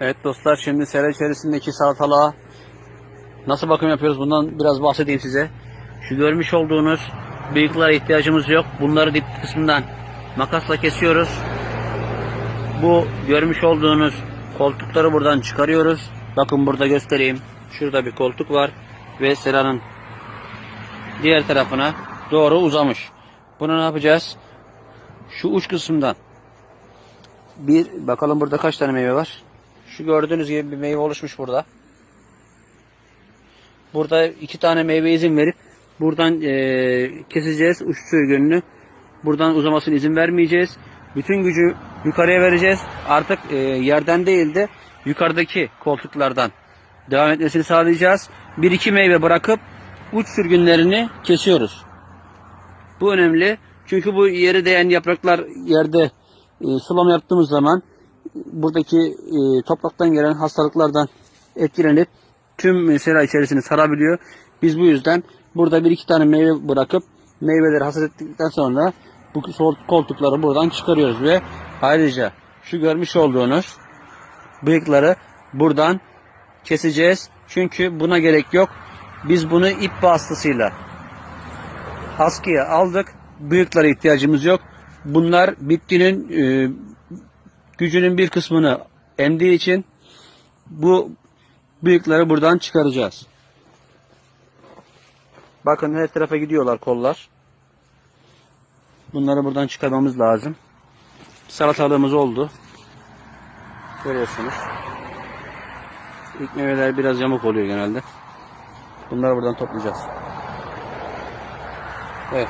Evet dostlar şimdi sera içerisindeki salatalığa nasıl bakım yapıyoruz bundan biraz bahsedeyim size. Şu görmüş olduğunuz bıyıklara ihtiyacımız yok. Bunları dip kısmından makasla kesiyoruz. Bu görmüş olduğunuz koltukları buradan çıkarıyoruz. Bakın burada göstereyim. Şurada bir koltuk var ve seranın diğer tarafına doğru uzamış. Bunu ne yapacağız? Şu uç kısımdan bir bakalım burada kaç tane meyve var. Şu gördüğünüz gibi bir meyve oluşmuş burada. Burada iki tane meyve izin verip buradan eee, keseceğiz uç sürgününü. Buradan uzamasına izin vermeyeceğiz. Bütün gücü yukarıya vereceğiz. Artık eee, yerden değil de yukarıdaki koltuklardan devam etmesini sağlayacağız. Bir iki meyve bırakıp uç sürgünlerini kesiyoruz. Bu önemli. Çünkü bu yere değen yapraklar yerde e, sulama yaptığımız zaman buradaki e, topraktan gelen hastalıklardan etkilenip tüm sera içerisini sarabiliyor. Biz bu yüzden burada bir iki tane meyve bırakıp meyveleri hasat ettikten sonra bu koltukları buradan çıkarıyoruz ve ayrıca şu görmüş olduğunuz bıyıkları buradan keseceğiz. Çünkü buna gerek yok. Biz bunu ip vasıtasıyla askıya aldık. Bıyıklara ihtiyacımız yok. Bunlar bitkinin e, gücünün bir kısmını emdiği için bu bıyıkları buradan çıkaracağız. Bakın her tarafa gidiyorlar kollar. Bunları buradan çıkarmamız lazım. Salatalığımız oldu. Görüyorsunuz. İlk meyveler biraz yamuk oluyor genelde. Bunları buradan toplayacağız. Evet.